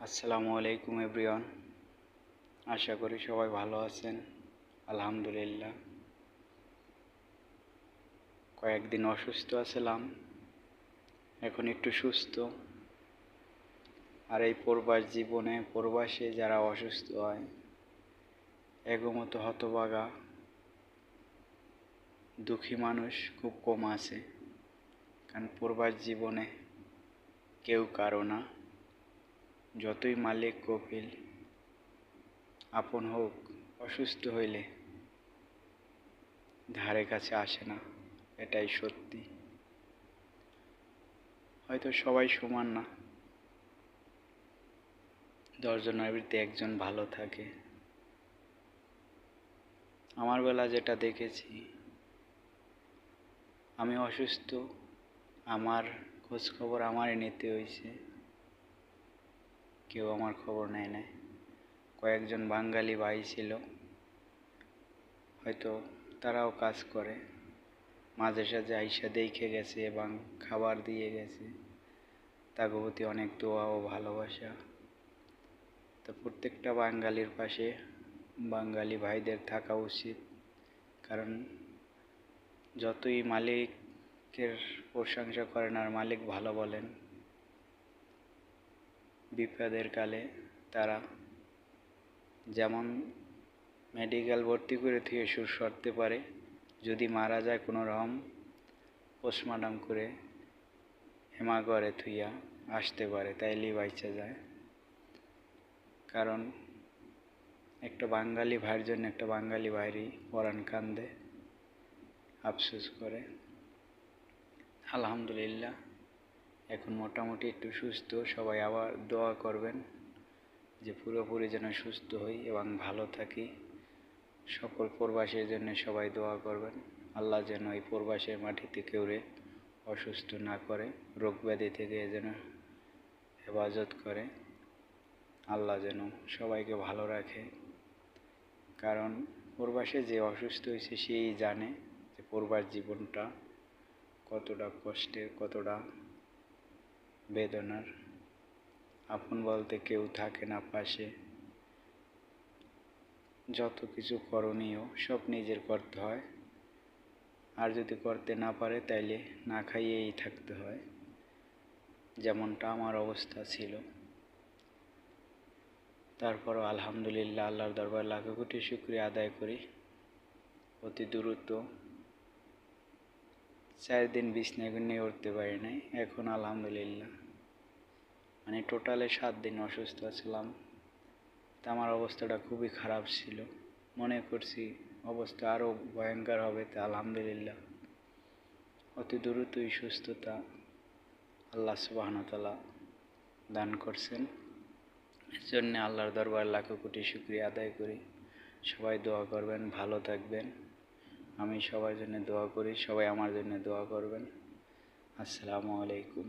আসসালামু আলাইকুম, এভরিওয়ান। আশা করি সবাই ভালো আছেন। আলহামদুলিল্লাহ। কয়েকদিন অসুস্থ আছিলাম। এখন একটু সুস্থ। আর এই প্রবাস জীবনে প্রবাসে যারা অসুস্থ হয়, এগোমতো হতবাগা দুঃখী মানুষ খুব কম আছে। কারণ প্রবাস জীবনে কেউ কারও না। যতই মালিক কপিল, আপন হোক, অসুস্থ হইলে ধারে কাছে আসে না, এটাই সত্যি। হয়তো সবাই সমান না। দশজনের ভিতরে একজন ভালো থাকে। আমার বেলা যেটা দেখেছি, আমি অসুস্থ, আমার খোঁজখবর আমারই নিতে হয়েছে কেউ আমার খবর নেয় নাই কয়েকজন বাঙালি ভাই ছিল। হয়তো তারাও কাজ করে। মাঝে সাঝে আইসা দেখে গেছে এবং খাবার দিয়ে গেছে। তাকে প্রতি অনেক দোয়া ও ভালোবাসা। তো প্রত্যেকটা বাঙালির পাশে বাঙালি ভাইদের থাকা উচিত। কারণ যতই মালিকের প্রশংসা করেন আর মালিক ভালো বলেন বিপদের কালে তারা যেমন মেডিকেল ভর্তি করে থেকে সুর সরতে পারে, যদি মারা যায় কোনো রকম পোস্টমার্টম করে হেমা করে থুইয়া আসতে পারে, তাইলেই বাইচা যায়। কারণ একটা বাঙালি ভাইয়ের জন্য একটা বাঙালি ভাইরই পরাণ কান্দে, আফসোস করে। আলহামদুলিল্লাহ। এখন মোটামুটি একটু সুস্থ, সবাই আবার দোয়া করবেন যে পুরোপুরি যেন সুস্থ হই এবং ভালো থাকি। সকল প্রবাসের জন্য সবাই দোয়া করবেন। আল্লাহ যেন এই প্রবাসের মাটিতে কেউরে অসুস্থ না করে, রোগ ব্যাধি থেকে যেন হেফাজত করে। আল্লাহ যেন সবাইকে ভালো রাখে। কারণ প্রবাসে যে অসুস্থ হয়েছে সেই জানে যে প্রবাস জীবনটা কতটা কষ্টের, কতটা বেদনার। আপন বলতে কেউ থাকে না পাশে। যত কিছু করণীয় সব নিজের করতে হয়। আর যদি করতে না পারে তাইলে না খাইয়েই থাকতে হয়। যেমনটা আমার অবস্থা ছিল। তারপরও আলহামদুলিল্লাহ আল্লাহর দরবার লাখো কোটি শুক্রিয়া আদায় করি। অতি দ্রুত চার দিন বিছনায় নিয়ে উঠতে পারি নাই। এখন আলহামদুলিল্লাহ। মানে টোটালে সাত দিন অসুস্থ ছিলাম। তা আমার অবস্থাটা খুবই খারাপ ছিল। মনে করছি অবস্থা আরও ভয়ঙ্কর হবে, তা আলহামদুলিল্লাহ। অতি দ্রুতই সুস্থতা আল্লাহ সুবাহনতালা দান করছেন। এর জন্যে আল্লাহর দরবার লাখো কোটি শুক্রিয়া আদায় করি। সবাই দোয়া করবেন, ভালো থাকবেন। আমি সবার জন্য দোয়া করি সবাই আমার জন্য দোয়া করবেন। আসসালামু আলাইকুম।